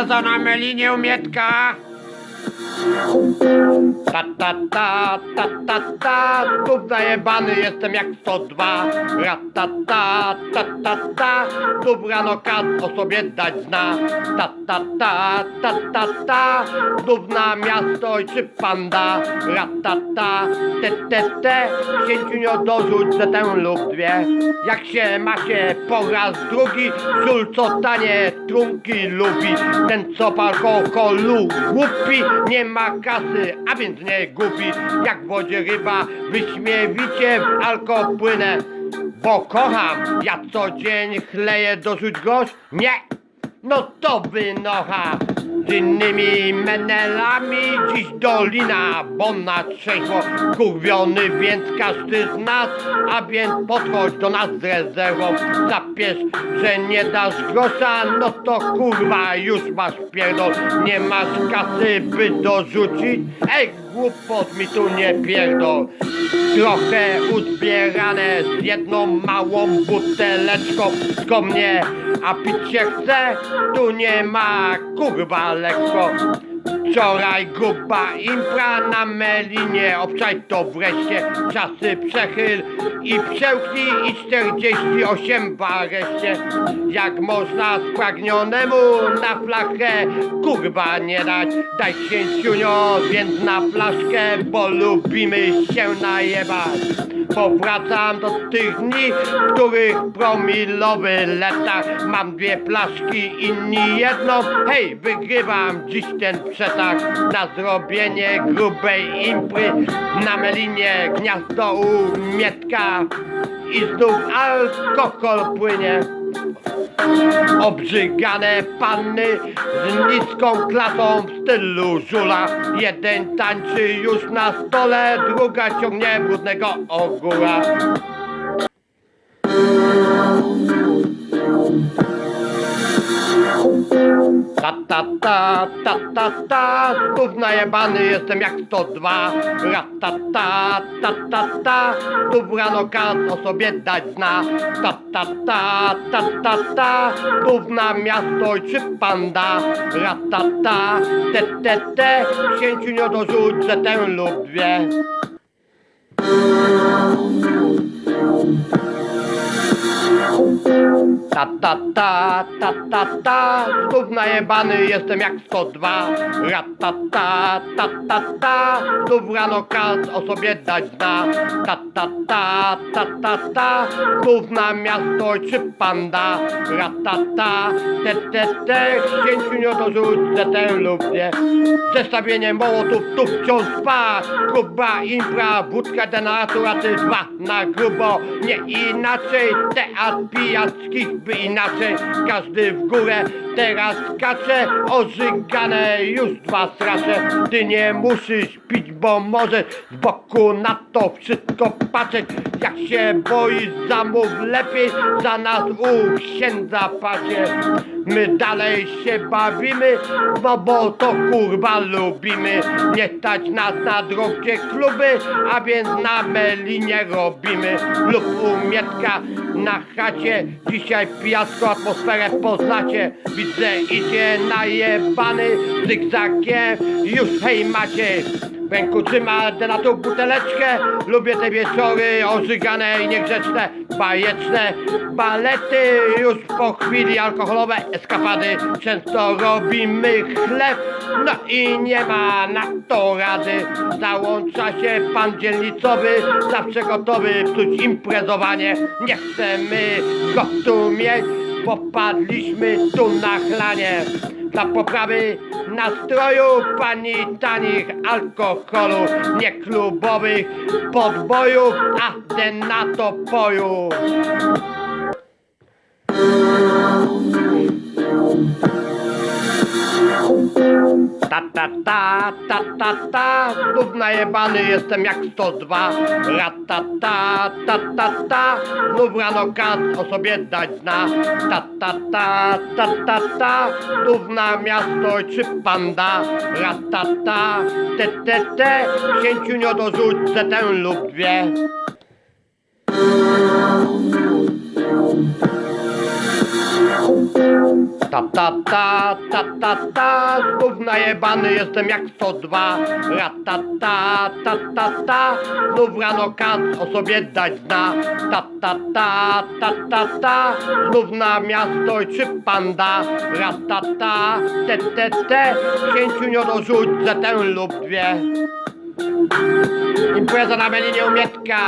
impreza na Melinie u Mietka. Ta ta ta ta ta ta Znów zajebany jestem jak 102 Ra ta ta ta ta ta Znów rano kat o sobie dać zna Ta ta ta ta ta ta Znów na miasto ojczy panda Ra ta ta te te te Księciunio dorzuć ze tę lub dwie Jak się macie po raz drugi Żul co tanie trunki lubi Ten co alkoholu głupi Nie ma kasy, a więc nie gubi Jak w wodzie ryba. Wyśmiewicie w alko płynę Bo kocham, ja co dzień chleję dorzuć gość? Nie, no to wynocha Z innymi menelami dziś dolina Bo na trzeźwo kurwiony, więc każdy z nas A więc podchodź do nas z rezerwą. Zapiesz, że nie dasz grosza No to kurwa już masz pierdol. Nie masz kasy by dorzucić? Ej głupot mi tu nie pierdol. Trochę uzbierane z jedną małą buteleczką. Tylko mnie, a pić się chce Tu nie ma kurwa Electro. Wczoraj gruba impra na Melinie. Obczaj to wreszcie Czasy przechyl i przełknij I 48 w areszcie. Jak można spragnionemu na flachę Kurwa nie dać? Daj księciunio więc na flaszkę Bo lubimy się najebać. Powracam do tych dni, w których promilowy letach Mam dwie flaszki, inni jedną Hej, wygrywam dziś ten przetarg Na zrobienie grubej impry Na Melinie gniazdo u Mietka I znów alkohol płynie. Obrzygane panny z niską klasą w stylu żula. Jeden tańczy już na stole, druga ciągnie brudnego ogóra Ta ta ta ta ta ta Znów najebany jestem jak 102 Ra ta ta ta ta ta Znów rano kat o sobie dać zna. Ta ta ta ta ta ta Znów na miasto ojczy panda. Ra ta ta te te te Księciunio dorzuć że tę lub dwie Ta ta ta ta ta ta. Znów najebany jestem jak 102 Ra ta ta ta ta ta. Znów rano kat o sobie dać zna. Ta ta ta ta ta ta. Znów na miasto ojczy panda. Ra ta ta. Te te te. Księciunio dorzuć ze tę lub nie. Zestawienie mołotów tu wciąż trwa. Gruba impra, wódka denaturaty dwa Na grubo, nie inaczej Teatr pijackich by inaczej. Każdy w górę teraz skacze. Ożygane już dwa strasze. Ty nie musisz pić, bo możesz Z boku na to wszystko patrzeć. Jak się boisz, zamów lepiej Za nas u księdza pasie My dalej się bawimy, no bo to kurwa lubimy. Nie stać nas na drogie kluby, a więc na melinie robimy. Lub u Mietka na chacie, dzisiaj pijacką atmosferę poznacie. Widzę idzie najebany zygzakiem, już hej macie w ręku trzyma denatą buteleczkę. Lubię te wieczory ożygane i niegrzeczne Bajeczne. Balety Już po chwili alkoholowe eskapady. Często robimy chleb No i nie ma na to rady. Załącza się pan dzielnicowy Zawsze gotowy psuć imprezowanie. Nie chcemy go tu mieć Popadliśmy tu na chlanie dla poprawy nastroju pani tanich alkoholu, nie klubowych podbojów, a denatopoju. Ta ta ta ta ta ta. Znów najebany jestem jak 102 Ra ta ta ta ta Znów rano kat o sobie dać zna. Ta ta ta ta ta ta. Znów na miasto ojczy panda. Ra ta te te te. Księciunio dorzuć ze tę lub dwie Ta ta ta ta ta ta Znów najebany jestem jak 102 Ra ta ta ta ta ta Znów rano kat o sobie dać zna Ta ta ta ta ta ta Znów na miasto czy panda Ra ta ta te te te Księciunio dorzuć zetę lub dwie Impreza na Melinie Umietka